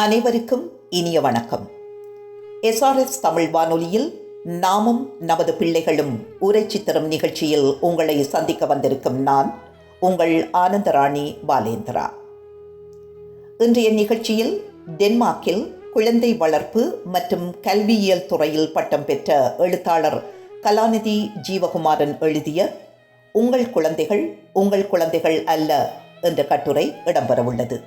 அனைவருக்கும் இனிய வணக்கம். எஸ்ஆர்எஸ் தமிழ் வானொலியில் நாமும் நமது பிள்ளைகளும் உரை சித்திரம் நிகழ்ச்சியில் உங்களை சந்திக்க வந்திருக்கும் நான் உங்கள் ஆனந்தராணி பாலேந்திரா. இன்றைய நிகழ்ச்சியில் டென்மார்க்கில் குழந்தை வளர்ப்பு மற்றும் கல்வியியல் துறையில் பட்டம் பெற்ற எழுத்தாளர் கலாநிதி ஜீவகுமாரன் எழுதிய உங்கள் குழந்தைகள் உங்கள் குழந்தைகள் அல்ல என்ற கட்டுரை இடம்பெறவுள்ளது.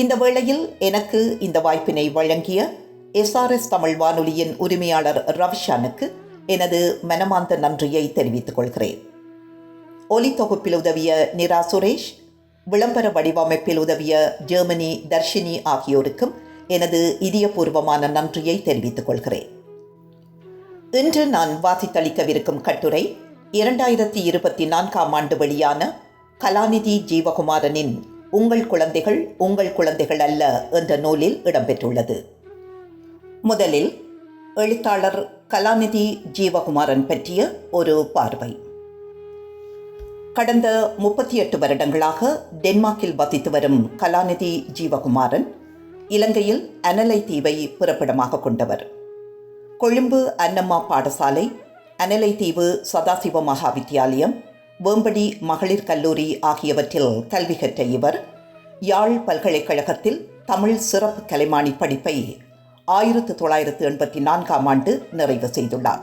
இந்த வேளையில் எனக்கு இந்த வாய்ப்பினை வழங்கிய எஸ்ஆர்எஸ் தமிழ் வானொலியின் உரிமையாளர் ரவிஷானுக்கு எனது மனமார்ந்த நன்றியை தெரிவித்துக் கொள்கிறேன். ஒலி தொகுப்பில் உதவிய நிரா சுரேஷ் விளம்பர வடிவமைப்பில் உதவிய ஜெர்மனி தர்ஷினி ஆகியோருக்கும் எனது இதயபூர்வமான நன்றியை தெரிவித்துக் கொள்கிறேன். இன்று நான் வாசித்தளிக்கவிருக்கும் கட்டுரை இரண்டாயிரத்தி இருபத்தி நான்காம் ஆண்டு வெளியான கலாநிதி ஜீவகுமாரனின் உங்கள் குழந்தைகள் உங்கள் குழந்தைகள் அல்ல என்ற நூலில் இடம்பெற்றுள்ளது. முதலில் எழுத்தாளர் கலாநிதி ஜீவகுமாரன் பற்றிய ஒரு பார்வை. கடந்த முப்பத்தி எட்டு வருடங்களாக டென்மார்க்கில் வசித்து வரும் கலாநிதி ஜீவகுமாரன் இலங்கையில் அனலை தீவை பிறப்பிடமாக கொண்டவர். கொழும்பு அன்னம்மா பாடசாலை அனலை தீவு சதாசிவ மகா வித்தியாலயம் வேம்படி மகளிர் கல்லூரி ஆகியவற்றில் கல்வி கற்ற இவர் யாழ் பல்கலைக்கழகத்தில் தமிழ் சிறப்பு கலைமானி படிப்பை ஆயிரத்து தொள்ளாயிரத்து எண்பத்தி நான்காம் ஆண்டு நிறைவு செய்துள்ளார்.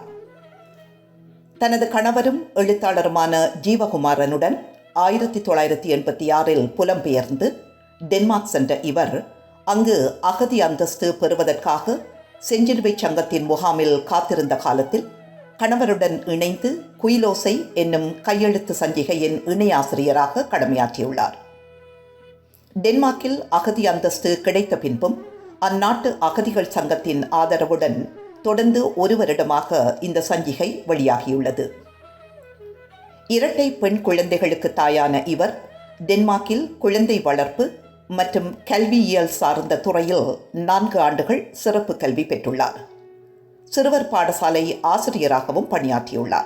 தனது கணவரும் எழுத்தாளருமான ஜீவகுமாரனுடன் ஆயிரத்தி தொள்ளாயிரத்தி எண்பத்தி ஆறில் புலம்பெயர்ந்து டென்மார்க் சென்ற இவர் அங்கு அகதி அந்தஸ்து பெறுவதற்காக செஞ்சிலுவை சங்கத்தின் முகாமில் காத்திருந்த காலத்தில் கணவருடன் இணைந்து குயிலோசை என்னும் கையெழுத்து சஞ்சிகையின் இணையாசிரியராக கடமையாற்றியுள்ளார். டென்மார்க்கில் அகதி அந்தஸ்து கிடைத்த பின்பும் அந்நாட்டு அகதிகள் சங்கத்தின் ஆதரவுடன் தொடர்ந்து ஒரு வருடமாக இந்த சஞ்சிகை வெளியாகியுள்ளது. இரட்டை பெண் குழந்தைகளுக்கு தாயான இவர் டென்மார்க்கில் குழந்தை வளர்ப்பு மற்றும் கல்வியியல் சார்ந்த துறையில் நான்கு ஆண்டுகள் சிறப்பு கல்வி பெற்றுள்ளார். சிறுவர் பாடசாலை ஆசிரியராகவும் பணியாற்றியுள்ளார்.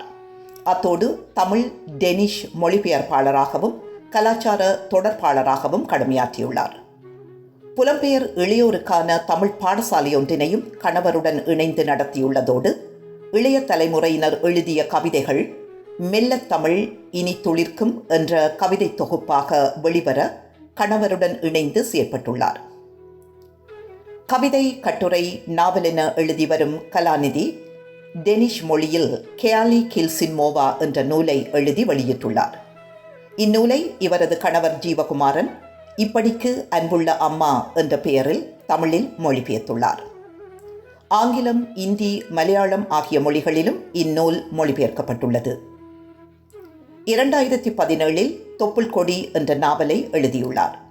அத்தோடு தமிழ் டெனிஷ் மொழிபெயர்ப்பாளராகவும் கலாச்சார தொடர்பாளராகவும் கடுமையாற்றியுள்ளார். புலம்பெயர் இளையோருக்கான தமிழ் பாடசாலை ஒன்றினையும் கணவருடன் இணைந்து நடத்தியுள்ளதோடு இளைய தலைமுறையினர் எழுதிய கவிதைகள் மெல்லத் தமிழ் இனி துளிர்க்கும் என்ற கவிதை தொகுப்பாக வெளிவர கணவருடன் இணைந்து செயற்பட்டுள்ளார். கவிதை கட்டுரை நாவல் என எழுதி வரும் கலாநிதி டெனிஷ் மொழியில் கேலி கில்சின்மோவா என்ற நூலை எழுதி வெளியிட்டுள்ளார். இந்நூலை இவரது கணவர் ஜீவகுமாரன் இப்படிக்கு அன்புள்ள அம்மா என்ற பெயரில் தமிழில் மொழிபெயர்த்துள்ளார். ஆங்கிலம் இந்தி மலையாளம் ஆகிய மொழிகளிலும் இந்நூல் மொழிபெயர்க்கப்பட்டுள்ளது. இரண்டாயிரத்தி பதினேழில் தொப்புள் கொடி என்ற நாவலை எழுதியுள்ளார்.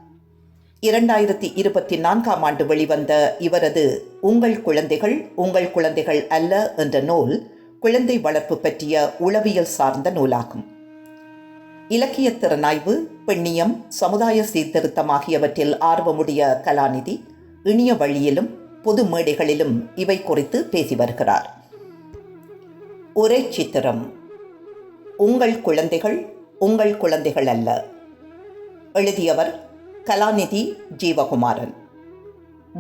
இரண்டாயிரத்தி இருபத்தி நான்காம் ஆண்டு வெளிவந்த இவரது உங்கள் குழந்தைகள் உங்கள் குழந்தைகள் அல்ல என்ற நூல் குழந்தை வளர்ப்பு பற்றிய உளவியல் சார்ந்த நூலாகும். இலக்கிய திறனாய்வு பெண்ணியம் சமுதாய சீர்திருத்தம் ஆகியவற்றில் ஆர்வமுடைய கலாநிதி இனிய வழியிலும் பொது மேடைகளிலும் இவை குறித்து பேசி வருகிறார். ஒரே சித்திரம். உங்கள் குழந்தைகள் உங்கள் குழந்தைகள் அல்ல எழுதியவர் கலாநிதி ஜீவகுமாரன்.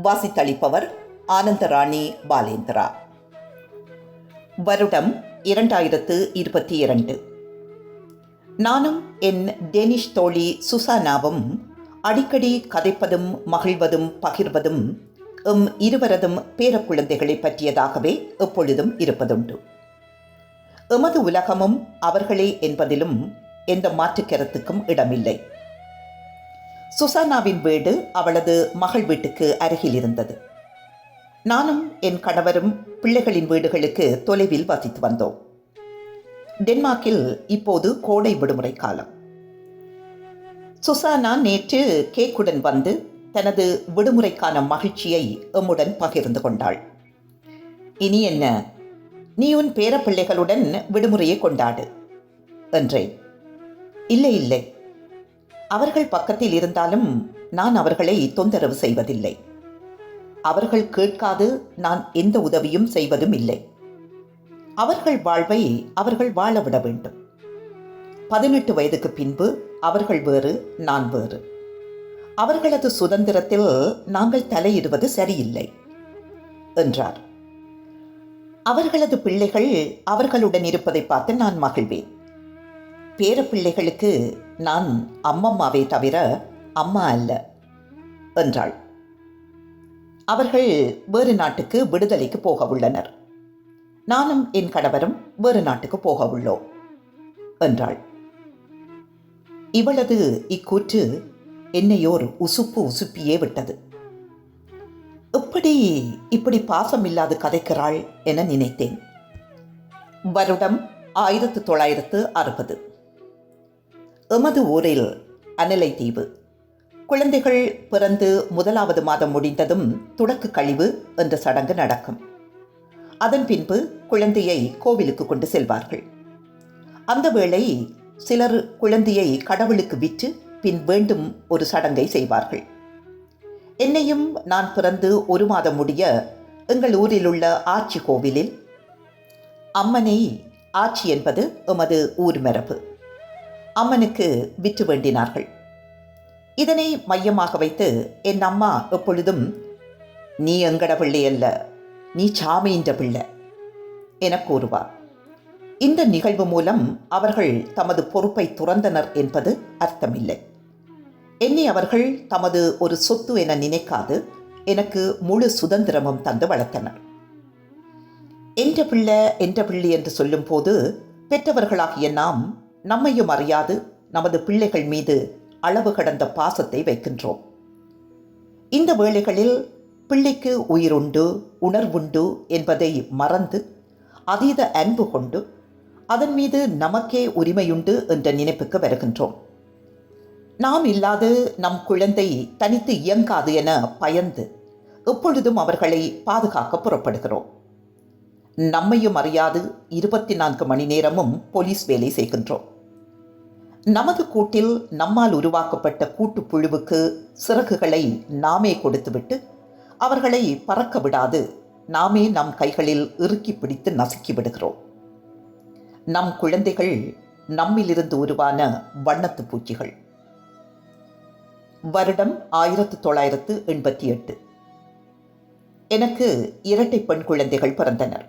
வாசித்தளிப்பவர் ஆனந்தராணி பாலேந்திரா. வருடம் இரண்டாயிரத்து இருபத்தி இரண்டு. நானும் என் டேனிஷ் தோழி சுசானாவும் அடிக்கடி கதைப்பதும் மகிழ்வதும் பகிர்வதும் எம் இருவரதும் பேரக்குழந்தைகளை பற்றியதாகவே எப்பொழுதும் இருப்பதுண்டு. எமது உலகமும் அவர்களே என்பதிலும் எந்த மாற்றுக்கருத்துக்கும் இடமில்லை. சுசானாவின் வீடு அவளது மகள் வீட்டுக்கு அருகில் இருந்தது. நானும் என் கணவரும் பிள்ளைகளின் வீடுகளுக்கு தொலைவில் வசித்து வந்தோம். டென்மார்க்கில் இப்போது கோடை விடுமுறை காலம். சுசானா நேற்று கேக்குடன் வந்து தனது விடுமுறைக்கான மகிழ்ச்சியை எம்முடன் பகிர்ந்து கொண்டாள். இனி என்ன? நீ உன் பேரப்பிள்ளைகளுடன் விடுமுறையை கொண்டாடு என்றேன். இல்லை இல்லை. அவர்கள் பக்கத்தில் இருந்தாலும் நான் அவர்களை தொந்தரவு செய்வதில்லை. அவர்கள் கேட்காது நான் எந்த உதவியும் செய்வதும் இல்லை. அவர்கள் வாழ்வை அவர்கள் வாழவிட வேண்டும். பதினெட்டு வயதுக்கு பின்பு அவர்கள் வேறு நான் வேறு. அவர்களது சுதந்திரத்தில் நாங்கள் தலையிடுவது சரியில்லை என்றார். அவர்களது பிள்ளைகள் அவர்களுடன் இருப்பதை பார்த்து நான் மகிழ்வேன். பேரப்பிள்ளைகளுக்கு நான் அம்மம்மாவே தவிர அம்மா அல்ல என்றாள். அவர்கள் வேறு நாட்டுக்கு விடுதலைக்கு போக உள்ளனர் நானும் என் கணவரும் வேறு நாட்டுக்கு போக உள்ளோம் என்றாள். இவளது இக்கூற்று என்னையோர் உசுப்பு உசுப்பியே விட்டது. எப்படி இப்படி பாசம் இல்லாது கதைக்கிறாள் என நினைத்தேன். வருடம் ஆயிரத்து தொள்ளாயிரத்து அறுபது. எமது ஊரில் அனலை தீவு. குழந்தைகள் பிறந்து முதலாவது மாதம் முடிந்ததும் துடக்கு கழிவு என்ற சடங்கு நடக்கும். அதன் பின்பு குழந்தையை கோவிலுக்கு கொண்டு செல்வார்கள். அந்த வேளை சிலர் குழந்தையை கடவுளுக்கு விற்று பின் வேண்டும் ஒரு சடங்கை செய்வார்கள். என்னையும் நான் பிறந்து ஒரு மாதம் முடிய எங்கள் ஊரில் உள்ள ஆட்சி கோவிலில் அம்மனை ஆட்சி என்பது எமது ஊர் மரபு. அம்மனுக்கு விற்று வேண்டினார்கள். இதனை மையமாக வைத்து என் அம்மா எப்பொழுதும் நீ எங்கட பிள்ளை அல்ல நீ சாமியின்ற பிள்ளை என கூறுவார். இந்த நிகழ்வு மூலம் அவர்கள் தமது பொறுப்பை துறந்தனர் என்பது அர்த்தமில்லை. என்னை அவர்கள் தமது ஒரு சொத்து என நினைக்காது எனக்கு முழு சுதந்திரமும் தந்து வளர்த்தனர். என்ற பிள்ளை என்ற பிள்ளை என்று சொல்லும்போது பெற்றவர்களாகிய நாம் நம்மையும் அறியாது நமது பிள்ளைகள் மீது அளவு கடந்த பாசத்தை வைக்கின்றோம். இந்த வேளைகளில் பிள்ளைக்கு உயிருண்டு உணர்வுண்டு என்பதை மறந்து அதீத அன்பு கொண்டு அதன் மீது நமக்கே உரிமையுண்டு என்ற நினைப்புக்கு வருகின்றோம். நாம் இல்லாது நம் குழந்தை தனித்து இயங்காது என பயந்து எப்பொழுதும் அவர்களை பாதுகாக்க புறப்படுகிறோம். நம்மையும் அறியாது இருபத்தி நான்கு மணி நேரமும் போலீஸ் வேலை செய்கின்றோம். நமது கூட்டில் நம்மால் உருவாக்கப்பட்ட கூட்டுப்புழுவுக்கு சிறகுகளை நாமே கொடுத்துவிட்டு அவர்களை பறக்க விடாது. நாமே நம் கைகளில் இறுக்கி பிடித்து நசுக்கி விடுகிறோம். நம் குழந்தைகள் நம்மிலிருந்து உருவான வண்ணத்து பூச்சிகள். வருடம் ஆயிரத்து தொள்ளாயிரத்து எண்பத்தி எட்டு. எனக்கு இரட்டை பெண் குழந்தைகள் பிறந்தனர்.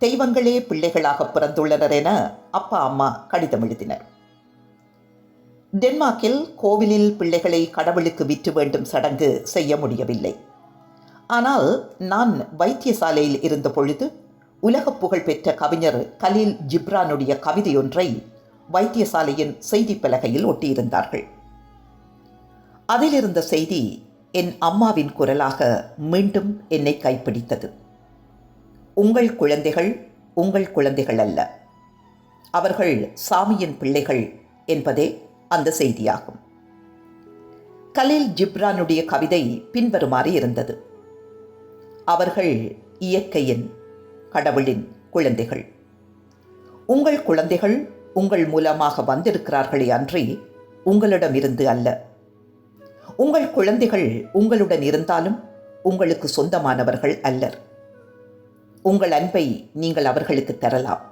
தெய்வங்களே பிள்ளைகளாக பிறந்துள்ளனர் என அப்பா அம்மா கடிதம் எழுதினர். டென்மார்க்கில் கோவிலில் பிள்ளைகளை கடவுளுக்கு விற்று வேண்டும் சடங்கு செய்ய முடியவில்லை. ஆனால் நான் வைத்தியசாலையில் இருந்த பொழுது உலக புகழ் பெற்ற கவிஞர் கலீல் ஜிப்ரானுடைய கவிதையொன்றை வைத்தியசாலையின் செய்தி பலகையில் ஒட்டியிருந்தார்கள். அதிலிருந்த செய்தி என் அம்மாவின் குரலாக மீண்டும் என்னை கைப்பிடித்தது. உங்கள் குழந்தைகள் உங்கள் குழந்தைகள் அல்ல. அவர்கள் சாமியின் பிள்ளைகள் என்பதே அந்த செய்தியாகும். கலீல் ஜிப்ரானுடைய கவிதை பின்வருமாறு இருந்தது. அவர்கள் இயற்கையின் கடவுளின் குழந்தைகள். உங்கள் குழந்தைகள் உங்கள் மூலமாக வந்திருக்கிறார்களே அன்றி உங்களிடமிருந்து அல்ல. உங்கள் குழந்தைகள் உங்களுடன் இருந்தாலும் உங்களுக்கு சொந்தமானவர்கள் அல்லர். உங்கள் அன்பை நீங்கள் அவர்களுக்கு தரலாம்.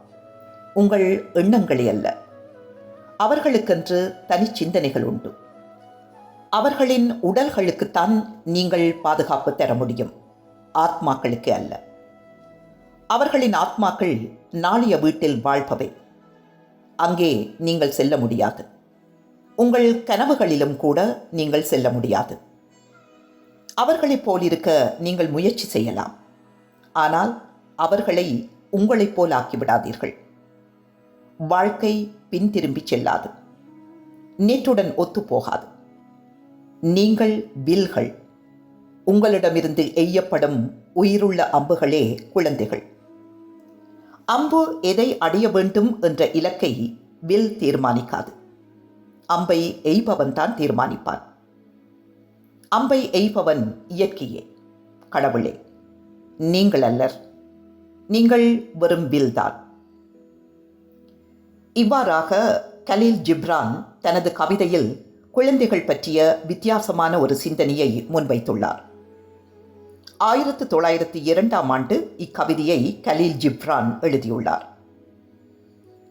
உங்கள் எண்ணங்களே அல்ல. அவர்களுக்கென்று தனி சிந்தனைகள் உண்டு. அவர்களின் உடல்களுக்குத்தான் நீங்கள் பாதுகாப்பு தர முடியும். ஆத்மாக்களுக்கு அல்ல. அவர்களின் ஆத்மாக்கள் நாளைய வீட்டில் வாழ்பவை. அங்கே நீங்கள் செல்ல முடியாது. உங்கள் கனவுகளிலும் கூட நீங்கள் செல்ல முடியாது. அவர்களைப் போலிருக்க நீங்கள் முயற்சி செய்யலாம். ஆனால் அவர்களை உங்களைப் போல் ஆக்கிவிடாதீர்கள் வாழ்க்கை பின்திரும்பிச் செல்லாது. நேற்றுடன் ஒத்துப்போகாது. நீங்கள் வில்கள். உங்களிடமிருந்து எய்யப்படும் உயிருள்ள அம்புகளே குழந்தைகள். அம்பு எதை அடைய வேண்டும் என்ற இலக்கை வில் தீர்மானிக்காது. அம்பை எய்பவன் தான் தீர்மானிப்பான். அம்பை எய்பவன் இயற்கையே கடவுளே. நீங்கள் அல்லர் நீங்கள் வெறும் வில்தான் இவ்வாறாக கலீல் ஜிப்ரான் தனது கவிதையில் குழந்தைகள் பற்றிய வித்தியாசமான ஒரு சிந்தனையை முன்வைத்துள்ளார். ஆயிரத்து தொள்ளாயிரத்து இரண்டாம் ஆண்டு இக்கவிதையை கலீல் ஜிப்ரான் எழுதியுள்ளார்.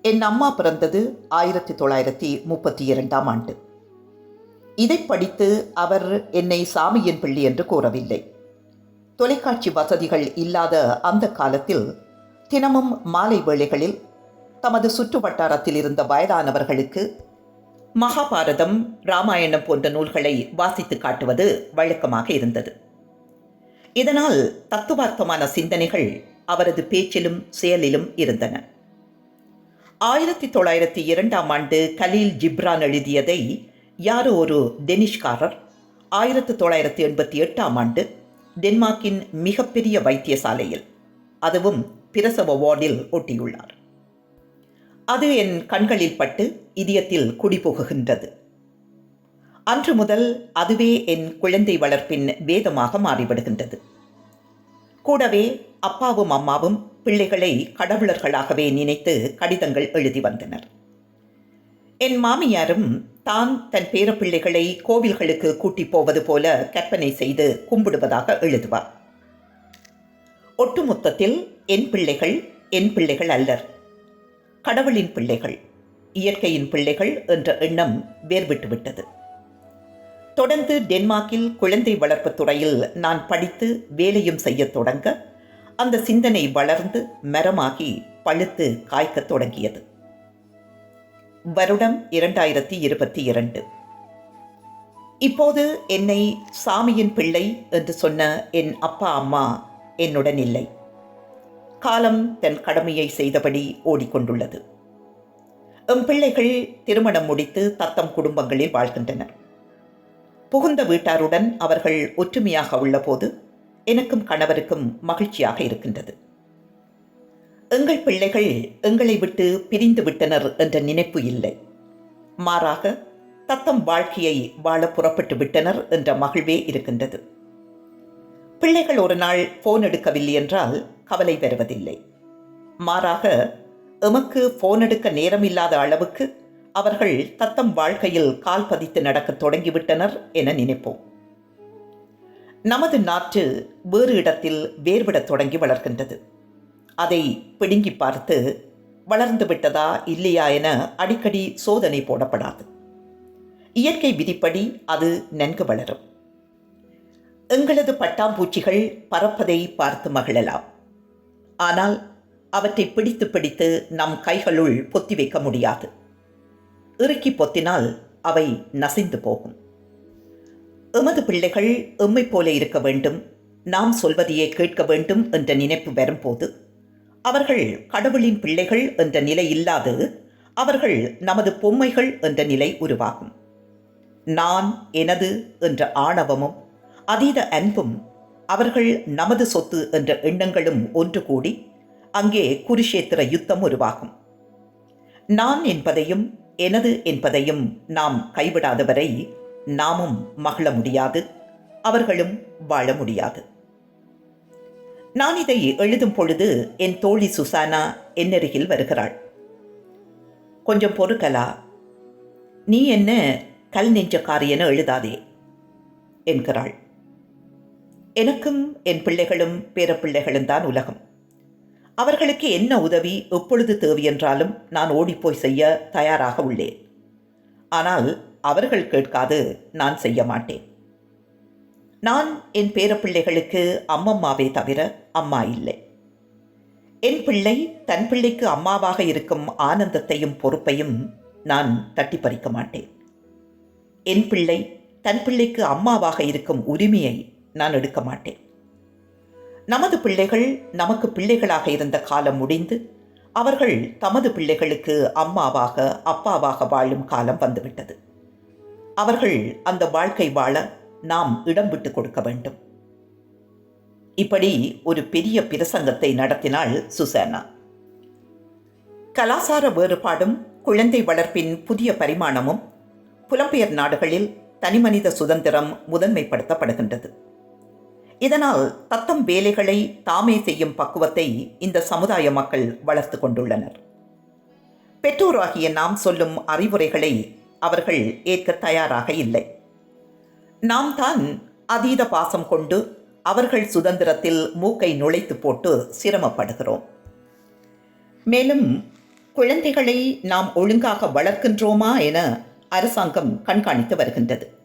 என் அம்மா பிறந்தது ஆயிரத்தி தொள்ளாயிரத்தி முப்பத்தி இரண்டாம் ஆண்டு. இதை படித்து அவர் என்னை சாமியின் பிள்ளை என்று கூறவில்லை. தொலைக்காட்சி வசதிகள் இல்லாத அந்த காலத்தில் தினமும் மாலை வேளைகளில் தமது சுற்று வட்டாரத்தில் இருந்த வயதானவர்களுக்கு மகாபாரதம் ராமாயணம் போன்ற நூல்களை வாசித்து காட்டுவது வழக்கமாக இருந்தது. இதனால் தத்துவார்த்தமான சிந்தனைகள் அவரது பேச்சிலும் செயலிலும் இருந்தன. ஆயிரத்தி தொள்ளாயிரத்தி இரண்டாம் ஆண்டு கலீல் ஜிப்ரான் எழுதியதை யாரோ ஒரு டெனிஷ்காரர் ஆயிரத்தி தொள்ளாயிரத்தி எண்பத்தி எட்டாம் ஆண்டு டென்மார்க்கின் மிகப்பெரிய வைத்தியசாலையில் அதுவும் பிரசவ வார்டில் ஒட்டியுள்ளார். அது என் கண்களில் பட்டு இதயத்தில் குடிபுகுகின்றது. அன்று முதல் அதுவே என் குழந்தை வளர்ப்பின் வேதமாக மாறிவிடுகின்றது. கூடவே அப்பாவும் அம்மாவும் பிள்ளைகளை கடவுளர்களாகவே நினைத்து கடிதங்கள் எழுதி வந்தனர். என் மாமியாரும் தான் தன் பேரப்பிள்ளைகளை கோவில்களுக்கு கூட்டிப் போவது போல கற்பனை செய்து கும்பிடுவதாக எழுதுவார். ஒட்டுமொத்தத்தில் என் பிள்ளைகள் என் பிள்ளைகள் அல்லர். கடவுளின் பிள்ளைகள் இயற்கையின் பிள்ளைகள் என்ற எண்ணம் வேர்விட்டுவிட்டது. தொடர்ந்து டென்மார்க்கில் குழந்தை வளர்ப்பு துறையில் நான் படித்து வேலையும் செய்யத் தொடங்க அந்த சிந்தனை வளர்ந்து மரமாகி பழுத்து காய்க்கத் தொடங்கியது. வருடம் இரண்டாயிரத்தி இருபத்தி இரண்டு. இப்போது என்னை சாமியின் பிள்ளை என்று சொன்ன என் அப்பா அம்மா என்னுடன் இல்லை. காலம் தன் கடமையை செய்தபடி ஓடிக்கொண்டுள்ளது. எம் பிள்ளைகள் திருமணம் முடித்து தத்தம் குடும்பங்களில் வாழ்கின்றனர். புகுந்த வீட்டாருடன் அவர்கள் ஒற்றுமையாக உள்ளபோது எனக்கும் கணவருக்கும் மகிழ்ச்சியாக இருக்கின்றது. எங்கள் பிள்ளைகள் எங்களை விட்டு பிரிந்து விட்டனர் என்ற நினைப்பு இல்லை. மாறாக தத்தம் வாழ்க்கையை வாழ புறப்பட்டு விட்டனர் என்ற மகிழ்வே இருக்கின்றது. பிள்ளைகள் ஒரு நாள் போன் எடுக்கவில்லை என்றால் கவலை பெறுவதில்லை. மாறாக எமக்கு போன் எடுக்க நேரமில்லாத அளவுக்கு அவர்கள் தத்தம் வாழ்க்கையில் கால் பதித்து நடக்கத் தொடங்கிவிட்டனர் என நினைப்போம். நமது நாற்று வேறு இடத்தில் வேர்விடத் தொடங்கி வளர்கின்றது. அதை பிடுங்கி பார்த்து வளர்ந்து விட்டதா இல்லையா என அடிக்கடி சோதனை போடப்படாது. இயற்கை விதிப்படி அது நன்கு வளரும். எங்களது பட்டாம்பூச்சிகள் பறப்பதை பார்த்து மகிழலாம். ஆனால் அவற்றை பிடித்து பிடித்து நம் கைகளுள் பொத்தி வைக்க முடியாது. இறுக்கி பொத்தினால் அவை நசிந்து போகும். எமது பிள்ளைகள் எம்மை போல இருக்க வேண்டும் நாம் சொல்வதையே கேட்க வேண்டும் என்ற நினைப்பு வரும்போது அவர்கள் கடவுளின் பிள்ளைகள் என்ற நிலை இல்லாது அவர்கள் நமது பொம்மைகள் என்ற நிலை உருவாகும். நான் எனது என்ற ஆணவமும் அதீத அன்பும் அவர்கள் நமது சொத்து என்ற எண்ணங்களும் ஒன்று கூடி அங்கே குருஷேத்திர யுத்தம் உருவாகும். நான் என்பதையும் எனது என்பதையும் நாம் கைவிடாதவரை நாமும் மகிழ முடியாது அவர்களும் வாழ முடியாது. நான் இதை எழுதும் பொழுது என் தோழி சுசானா என்னருகில் வருகிறாள். கொஞ்சம் பொறுக்கலா நீ என்ன கல் நெஞ்சக்காரி என எழுதாதே என்கிறாள். எனக்கும் என் பிள்ளைகளும் பேரப்பிள்ளைகளும் தான் உலகம். அவர்களுக்கு என்ன உதவி எப்பொழுது தேவையென்றாலும் நான் ஓடிப்போய் செய்ய தயாராக உள்ளேன். ஆனால் அவர்கள் கேட்காது நான் செய்ய மாட்டேன். நான் என் பேரப்பிள்ளைகளுக்கு அம்மம்மாவே தவிர அம்மா இல்லை. என் பிள்ளை தன் பிள்ளைக்கு அம்மாவாக இருக்கும் ஆனந்தத்தையும் பொறுப்பையும் நான் தட்டி பறிக்க மாட்டேன். என் பிள்ளை தன் பிள்ளைக்கு அம்மாவாக இருக்கும் உரிமையை நான் எடுக்க மாட்டேன். நமது பிள்ளைகள் நமக்கு பிள்ளைகளாக இருந்த காலம் முடிந்து அவர்கள் தமது பிள்ளைகளுக்கு அம்மாவாக அப்பாவாக வாழும் காலம் வந்துவிட்டது. அவர்கள் அந்த வாழ்க்கை வாழ நாம் இடம் விட்டு கொடுக்க வேண்டும். இப்படி ஒரு பெரிய பிரசங்கத்தை நடத்தினாள் சுசானா. கலாசார வேறுபாடும் குழந்தை வளர்ப்பின் புதிய பரிமாணமும் புலம்பெயர் நாடுகளில் தனிமனித சுதந்திரம் முதன்மைப்படுத்தப்படுகின்றது. இதனால் தத்தம் வேலைகளை தாமே செய்யும் பக்குவத்தை இந்த சமுதாய மக்கள் வளர்த்து கொண்டுள்ளனர். பெற்றோராகிய நாம் சொல்லும் அறிவுரைகளை அவர்கள் ஏற்க தயாராக இல்லை. நாம் தான் அதீத பாசம் கொண்டு அவர்கள் சுதந்திரத்தில் மூக்கை நுழைத்து போட்டு சிரமப்படுகிறோம். மேலும் குழந்தைகளை நாம் ஒழுங்காக வளர்க்கின்றோமா என அரசாங்கம் கண்காணித்து வருகின்றது.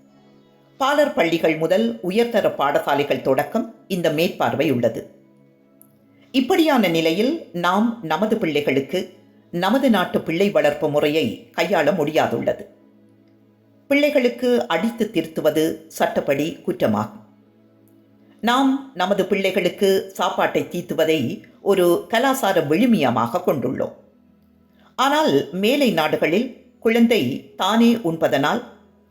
பாலர் பள்ளிகள் முதல் உயர்தர பாடசாலைகள் தொடக்கம் இந்த மேற்பார்வை உள்ளது. இப்படியான நிலையில் நாம் நமது பிள்ளைகளுக்கு நமது நாட்டு பிள்ளை வளர்ப்பு முறையை கையாள முடியாதுள்ளது. பிள்ளைகளுக்கு அடித்து திருத்துவது சட்டப்படி குற்றமாகும். நாம் நமது பிள்ளைகளுக்கு சாப்பாட்டை தீத்துவதை ஒரு கலாசார விழுமியமாக கொண்டுள்ளோம். ஆனால் மேலை நாடுகளில் குழந்தை தானே உண்பதனால்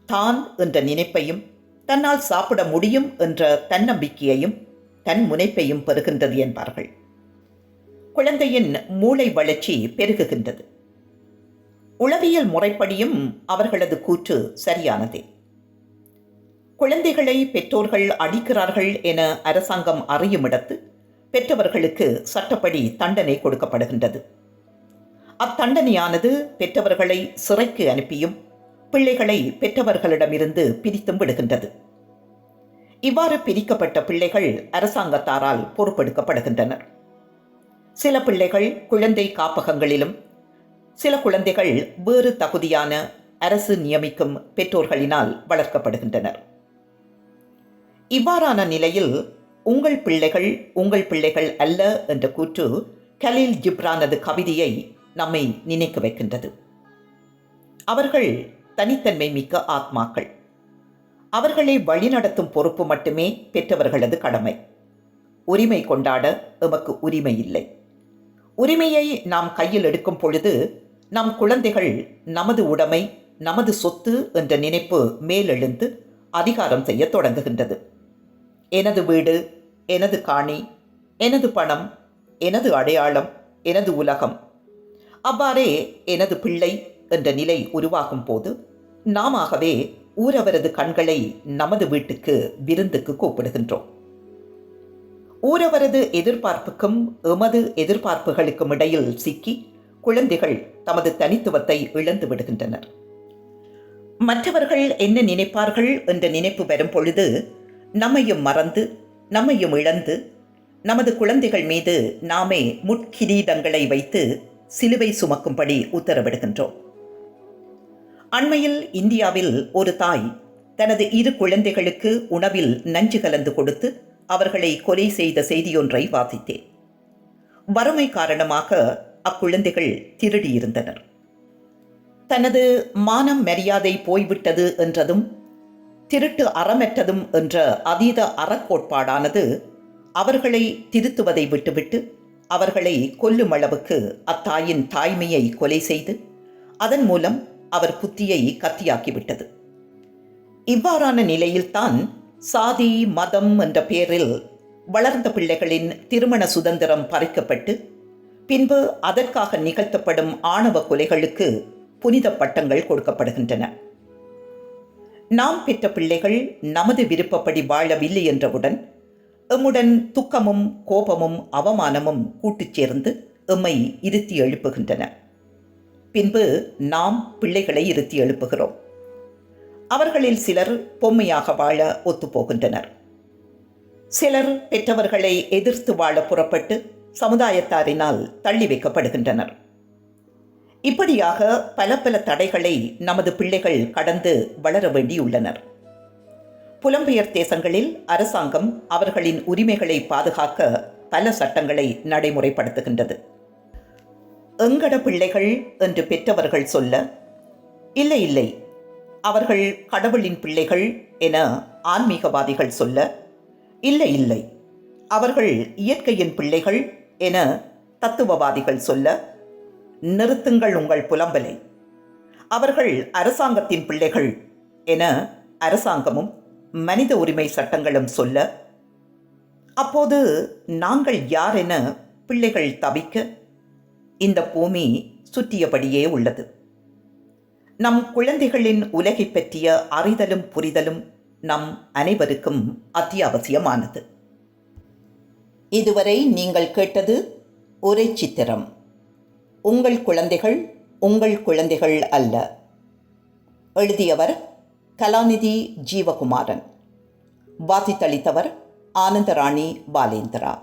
தான் என்ற நினைப்பையும் தன்னால் சாப்பிட முடியும் என்ற தன்னம்பிக்கையையும் தன் முனைப்பையும் பெறுகின்றது என்பார்கள். குழந்தையின் மூளை வளர்ச்சி பெருகுகின்றது. உளவியல் முறைப்படியும் அவர்களது கூற்று சரியானதே. குழந்தைகளை பெற்றோர்கள் அடிக்கிறார்கள் என அரசாங்கம் அறியும் இடத்து பெற்றவர்களுக்கு சட்டப்படி தண்டனை கொடுக்கப்படுகின்றது. அத்தண்டனையானது பெற்றவர்களை சிறைக்கு அனுப்பியும் பிள்ளைகளை பெற்றவர்களிடமிருந்து பிரித்தும் விடுகின்றது. இவ்வாறு பிரிக்கப்பட்ட பிள்ளைகள் அரசாங்கத்தாரால் பொறுப்பெடுக்கப்படுகின்றனர். சில பிள்ளைகள் குழந்தை காப்பகங்களிலும் சில குழந்தைகள் வேறு தகுதியான அரசு நியமிக்கும் பெற்றோர்களினால் வளர்க்கப்படுகின்றனர். இவ்வாறான நிலையில் உங்கள் பிள்ளைகள் உங்கள் பிள்ளைகள் அல்ல என்ற கூற்று கலீல் ஜிப்ரானது கவிதையை நம்மை நினைக்க வைக்கின்றது. அவர்கள் தனித்தன்மை மிக்க ஆத்மாக்கள். அவர்களை வழிநடத்தும் பொறுப்பு மட்டுமே பெற்றவர்களது கடமை. உரிமை கொண்டாட எமக்கு உரிமை இல்லை. உரிமையை நாம் கையில் எடுக்கும் பொழுது நம் குழந்தைகள் நமது உடைமை நமது சொத்து என்ற நினைப்பு மேலெழுந்து அதிகாரம் செய்ய தொடங்குகின்றது. எனது வீடு எனது காணி எனது பணம் எனது அடையாளம் எனது உலகம். அவ்வாறே எனது பிள்ளை என்ற நிலை உருவாகும் போது நாமவே ஊரவரது கண்களை நமது வீட்டுக்கு விருந்துக்கு கூப்பிடுகின்றோம். ஊரவரது எதிர்பார்ப்புக்கும் எமது எதிர்பார்ப்புகளுக்கும் இடையில் சிக்கி குழந்தைகள் தமது தனித்துவத்தை இழந்து விடுகின்றனர். மற்றவர்கள் என்ன நினைப்பார்கள் என்ற நினைப்பு வரும் பொழுது நம்மையும் மறந்து நம்மையும் இழந்து நமது குழந்தைகள் மீது நாமே முட்கிரீடங்களை வைத்து சிலுவை சுமக்கும்படி உத்தரவிடுகின்றோம். அண்மையில் இந்தியாவில் ஒரு தாய் தனது இரு குழந்தைகளுக்கு உணவில் நஞ்சு கலந்து கொடுத்து அவர்களை கொலை செய்த செய்தியொன்றை வாசித்தேன். வறுமை காரணமாக அக்குழந்தைகள் திருடியிருந்தனர். தனது மானம் மரியாதை போய்விட்டது என்றதும் திருட்டு அறமற்றதும் என்ற அதீத அறக்கோட்பாடானது அவர்களை திருத்துவதை விட்டுவிட்டு அவர்களை கொல்லும் அளவுக்கு அத்தாயின் தாய்மையை கொலை செய்து அதன் மூலம் அவர் புத்தியை கத்தியாக்கிவிட்டது. இவ்வாறான நிலையில்தான் சாதி மதம் என்ற பெயரில் வளர்ந்த பிள்ளைகளின் திருமண சுதந்திரம் பறிக்கப்பட்டு பின்பு அதற்காக நிகழ்த்தப்படும் ஆணவ கொலைகளுக்கு புனித பட்டங்கள் கொடுக்கப்படுகின்றன. நாம் பெற்ற பிள்ளைகள் நமது விருப்பப்படி வாழவில்லை என்றவுடன் எம்முடன் துக்கமும் கோபமும் அவமானமும் கூட்டுச் சேர்ந்து எம்மை இருத்தி எழுப்புகின்றன. பின்பு நாம் பிள்ளைகளை இருத்தி எழுப்புகிறோம். அவர்களில் சிலர் பொம்மையாக வாழ ஒத்துப்போகின்றனர். சிலர் பெற்றவர்களை எதிர்த்து வாழ புறப்பட்டு சமுதாயத்தாரினால் தள்ளி வைக்கப்படுகின்றனர். இப்படியாக பல பல தடைகளை நமது பிள்ளைகள் கடந்து வளர வேண்டியுள்ளனர். புலம்பெயர் தேசங்களில் அரசாங்கம் அவர்களின் உரிமைகளை பாதுகாக்க பல சட்டங்களை நடைமுறைப்படுத்துகின்றது. எங்கட பிள்ளைகள் என்று பெற்றவர்கள் சொல்ல இல்லை இல்லை அவர்கள் கடவுளின் பிள்ளைகள் என ஆன்மீகவாதிகள் சொல்ல இல்லை இல்லை அவர்கள் இயற்கையின் பிள்ளைகள் என தத்துவவாதிகள் சொல்ல நிறுத்துங்கள் உங்கள் புலம்பலை அவர்கள் அரசாங்கத்தின் பிள்ளைகள் என அரசாங்கமும் மனித உரிமை சட்டங்களும் சொல்ல அப்போது நாங்கள் யார் என பிள்ளைகள் தவிக்க இந்த பூமி சுற்றியபடியே உள்ளது. நம் குழந்தைகளின் உலகை பற்றிய அறிதலும் புரிதலும் நம் அனைவருக்கும் அத்தியாவசியமானது. இதுவரை நீங்கள் கேட்டது ஒரே சித்திரம். உங்கள் குழந்தைகள் உங்கள் குழந்தைகள் அல்ல. எழுதியவர் கலாநிதி ஜீவகுமாரன். வாசித்தளித்தவர் ஆனந்தராணி பாலேந்திரா.